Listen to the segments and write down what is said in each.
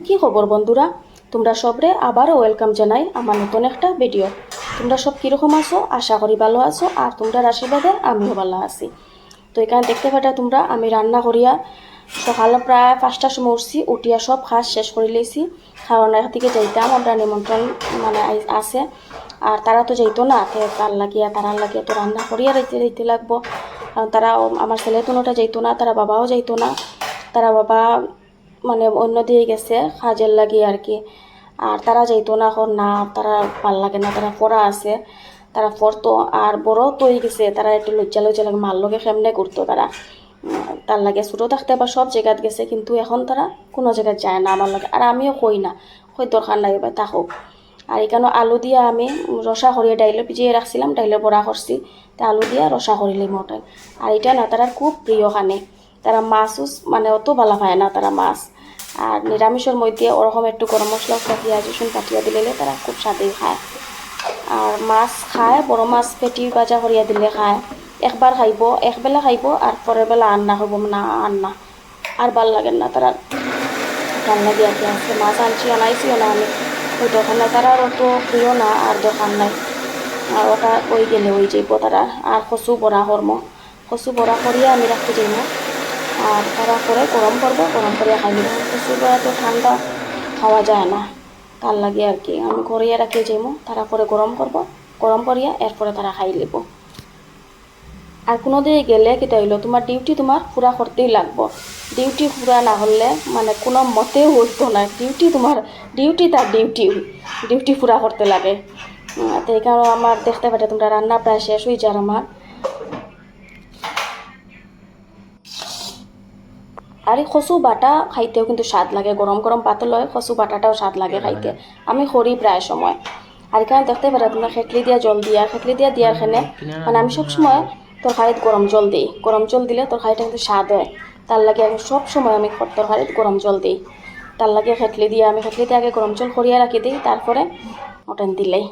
কি খবর বন্ধুরা? তোমরা সবরে আবারও ওয়েলকাম জানাই আমার নতুন একটা ভিডিও তোমরা সব কীরকম আছো? আশা করি ভালো আছো আর তোমরা আশীর্বাদে আমিও ভালো আছি। তো এখানে দেখতে পাটা তোমরা, আমি রান্না করিয়া সকালে প্রায় পাঁচটার সময় উঠছি, উঠিয়া সব খাস শেষ করে লইছি। খাওয়ানোর দিকে যাইতাম, আমরা নিমন্ত্রণ মানে আছে। আর তারা তো যাইতো না তার লাগিয়া, তারার লাগিয়া তো রান্না করিয়া যাইতে যাইতে লাগবো। তারা আমার ছেলে তোনোটা যাইতো না, তারা বাবাও যাইতো না। তারা বাবা মানে অন্য দিয়ে গেছে কাজের লাগে আর কি। আর তারা যাইতো না এখন, না তারা ভালো লাগে না, তারা পড়া আছে, তারা পড়তো। আর বড় তো হয়ে গেছে, তারা একটু লজ্জা লজ্জা লাগে, মার লগে কেমনে করতো তারা। তার লাগে ছোটো থাকতে বা সব জায়গাত গেছে, কিন্তু এখন তারা কোনো জায়গায় যায় না আমার লাগে। আর আমিও কই না, কই দরকার নাই বা থাকুক আর এখানে আলু দিয়া আমি রসা করিয়ে ডাইলে ভিজিয়ে রাখছিলাম ডাইলে বড়া করছি তা আলু দিয়া রসা করিলাম ওটাই আর এটা না তারা খুব প্রিয় খানে। তারা মাছও মানে অত ভালো পায় না তারা মাছ। আর নিরামিষের মধ্যে ওরকম একটু গরম মশলা পেঁয়াজ রসুন কাটিয়া দিলে তারা খুব স্বাদেই খায়। আর মাছ খায়, বড় মাছ পেটি ভাজা করিয়া দিলে খায়। একবার খাইব, একবেলা খাইব আর পরের বেলা আন্না খাইব না আন্না। আর ভালো লাগে না তারা। রান্না দিয়া আছে মাছ আনছি আনাইছিও না আমি। ওই দোকানে তারা অত প্রিয় না, আর দোকান নাই। আর ওটা ওই গেলে ওই যাইব তারা। আর কচু বড়া কর্ম। কচু বড়া করিয়া আমি রাখতে যাই না। আর তারা করে গরম করব, গরম করিয়া খাই নিব। কচু বড়া তো ঠান্ডা খাওয়া যায় না। তার লাগে আর কি, আমি করিয়া রাখিয়ে যাইমো তারা করে গরম করব, গরম করিয়া এরপরে তারা খাই লিব। আর কোনো দিকে গেলে কেটা হইল, তোমার ডিউটি তোমার পুরা করতেই লাগবো। ডিউটি পুরা না হলে মানে কোনো মতেও হইতো না। ডিউটি তোমার ডিউটি তার ডিউটি ডিউটি পুরা করতে লাগে। তো এই কারণে আমার দেখতে পাচ্ছ তোমরা রান্না প্রায় শেষ হয়ে যার আমার। আর এই কচু বাটা খাইতেও কিন্তু স্বাদ লাগে গরম গরম পাতল হয় কচু বাটাটাও স্বাদ লাগে খাইতে। আমি করি প্রায় সময়। আর এখানে দেখতে পারা তোমরা খেটলি দিয়া জল দিয়া খেটলি দিয়া দিয়ার খানে মানে আমি সব সময় তরকারিত গরম জল দিই গরম জল দিলে তরকারিটা কিন্তু স্বাদ হয়। তার লাগে আমি সব সময় আমি তরকারিত গরম জল দিই তার লাগে খেটলি দিয়ে আমি খেটলিতে আগে গরম জল করিয়া রাখি দিই তারপরে ওটান দিলেই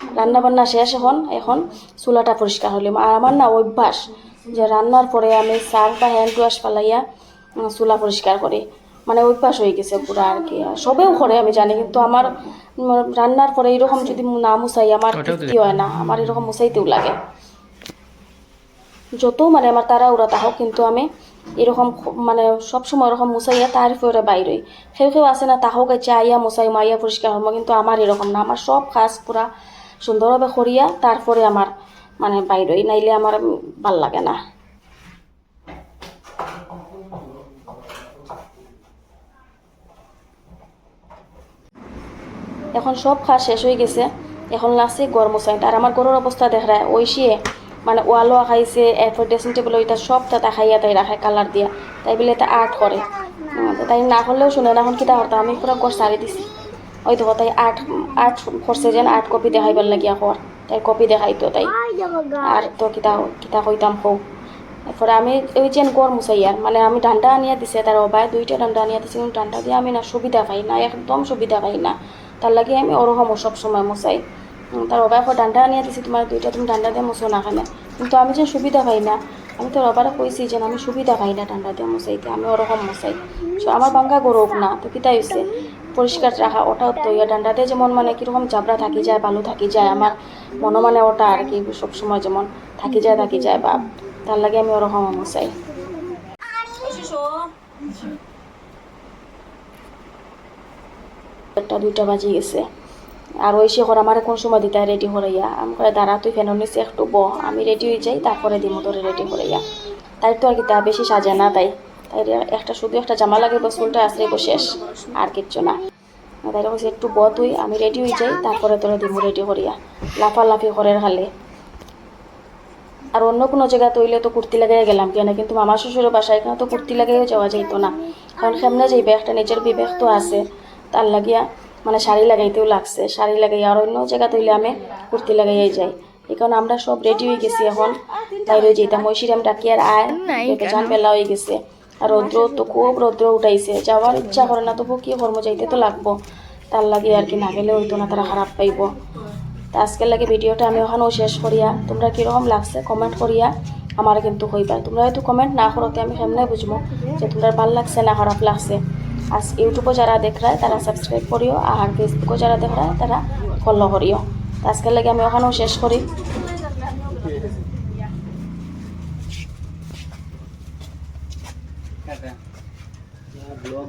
রান্না বান্না শেষ এখন এখন চুলাটা পরিষ্কার হলিম আর আমার না অভ্যাস। যে রান্নার পরে আমি সার্ফ বা হ্যান্ড ওয়াশ ফালাইয়া উম, চুলা পরিষ্কার করি। মানে অভ্যাস হয়ে গেছে পুরা আর কি। সবেও করে আমি জানি কিন্তু আমার রান্নার পরে এরকম যদি না মুছাই আমার তৃপ্তি হয় না। আমার এরকম মুছাইতেও লাগে। যত মানে আমার তারা উড়া তাহক কিন্তু আমি এরকম মানে সবসময় এরকম মুছাইয়া তার ফেরে বাইরই। সেও কেউ আছে না তাহক আছে আইয়া মুছাই মাইয়া পরিষ্কার হব কিন্তু আমার এরকম না। আমার সব কাজ পুরা সুন্দরভাবে করিয়া তারপরে আমার মানে বাইরই নাইলে আমার ভালো লাগে না। এখন সব খাওয়া শেষ হয়ে গেছে। এখন লাগছে গরম মশাইটা আর আমার গরুর অবস্থা দেখায় ঐশিয়ে মানে ওয়ালও খাইছে এরপর ড্রেসিং টেবিল ওইটা সব তাতে খাইয়া তাই রাখে কালার দিয়া। তাই বলে এটা আর্ট করে। তাই না করলেও শুনে না, এখন কিতা আমি পুরো গড় সারি দিছি। ওই দেখো তাই আর্ট আর্ট করছে যেন আর্ট কপি দেখাইবার লাগিয়া কর তাই কপি দেখাইতো তাই আর তো কিতা কিতা কইতাম কৌ এরপরে আমি ওই যে গড় মুসাইয়ার মানে আমি ডান্ডা আনিয়া দিছে তার অবায় দুইটা ডান্ডা আনিয়া দিছে কিন্তু ডান্ডা দিয়ে আমি না সুবিধা পাই না একদম সুবিধা পাই না তার লাগে আমি ওরকম সব সময় মুসাই তার অবায় এখন ডান্ডা আনিয়া দিছি তোমার দুইটা তুমি ডান্ডা দিয়ে মুছো না খানে কিন্তু আমি যে সুবিধা পাই না আমি তো রবারে কইছি যে আমি সুবিধা পাই না ডান্ডা দিয়ে মুসাইতে আমি ওরকম মুসাই So, আমার বাঙ্গা গরব না তো কিতা হয়েছে পরিষ্কার রাখা ওটাও তো ইয়া ডান্ডাতে যেমন মানে কীরকম চাবড়া থাকি যায়, বালু থাকি যায়, আমার মনে মানে ওটা আর কি সবসময় যেমন থাকি যায় থাকি যায় বা তার লাগে আমি ওরকম মুসাই একটা দুইটা বাজি গেছে। আর ওই সে করে আমার কোন সময় দিতে রেডি হরাইয়া আমি করে দাঁড়া, তুই ফেন নিচে একটু ব, আমি রেডি হয়ে যাই, তারপরে দিমো তোরে রেডি হরাইয়া তাই তো আর কি, তা বেশি সাজে না তাই। তাই একটা শুধু একটা জামা লাগে বস চুলটা আসলে শেষ, আর কিচ্ছু না। তাই কইছে একটু ব তুই আমি রেডি হয়ে যাই তারপরে তোরে দিমু রেডি করিয়া লাফালাফি করে খালে আর অন্য কোনো জায়গা তৈলে তো কুর্তি লাগাই গেলাম কেন কিন্তু মামা শ্বশুরের বাসায় এখানে তো কুর্তি লাগাইও যাওয়া যাইতো না। কারণ সেমনে যাইবে একটা নিজের বিবেক তো আছে তার লাগিয়া মানে শাড়ি লাগাইতেও লাগছে শাড়ি লাগাই আর অন্য জায়গা তৈলে আমি কুর্তি লাগাইয়াই যাই। এই কারণে আমরা সব রেডি হয়ে গেছি এখন। বাইরে যেতাম ঐশিরাম ডাকি আর আয় বেচান বেলা হয়ে গেছে। আর রৌদ্র তো খুব রৌদ্র উঠাইছে। যাওয়ার ইচ্ছা করে না তবু কি কর্ম যাইতে তো লাগবো। তার লাগে আর কি না গেলে হইতো না, তারা খারাপ পাইব। তা আজকের লাগে ভিডিওটা আমি ওখানেও শেষ করিয়া, তোমরা কীরকম লাগছে কমেন্ট করিয়া আমার কিন্তু কইবা। তোমরা হয়তো কমেন্ট না করতে আমি কেমনে বুঝব যে তোমরা ভালো লাগছে না খারাপ লাগছে। আর ইউটিউবে যারা দেখ রায় তারা সাবস্ক্রাইব করিও, আর ফেসবুকে যারা দেখ রায় তারা ফলো করিও। আজকের লাগে আমি ওখানেও শেষ করি। ટાટા બ્લોગ